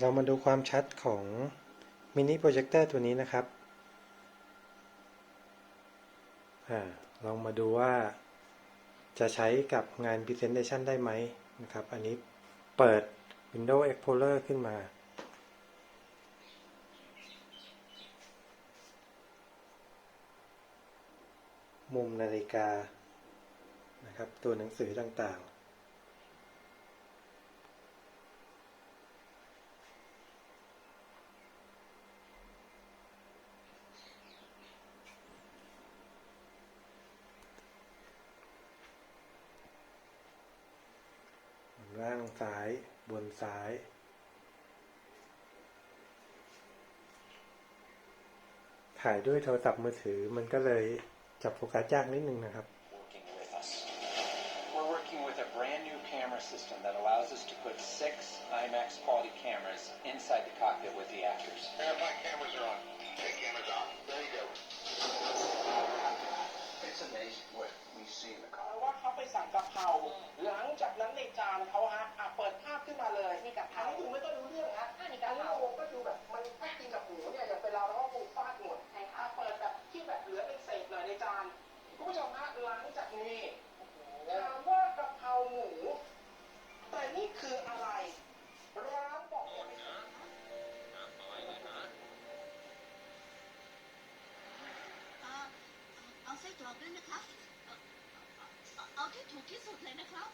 เรามาดูความชัดของมินิโปรเจคเตอร์ตัวนี้นะครับอลองมาดูว่าจะใช้กับงาน Presentation ได้ไหมนะครับ อันนี้เปิด Windows Explorer ขึ้นมา มุมนาฬิกานะครับ ตัวหนังสือต่างๆ ล่างซ้าย บนซ้าย ถ่ายด้วยโทรศัพท์มือถือมันก็เลยจับโฟกัสยากนิดนึงนะครับ We're working with a brand new camera system that allows us to put six IMAX quality cameras inside the cockpit with the actors. ผู้ชมฮะหลังจากนี้ถามว่ากะเพราหมู แต่นี่คืออะไร ร้านบอกเลยเอาเอาไส้กรอกด้วยนะครับ เอาเอาเอาที่ถูกที่สุดเลยนะครับ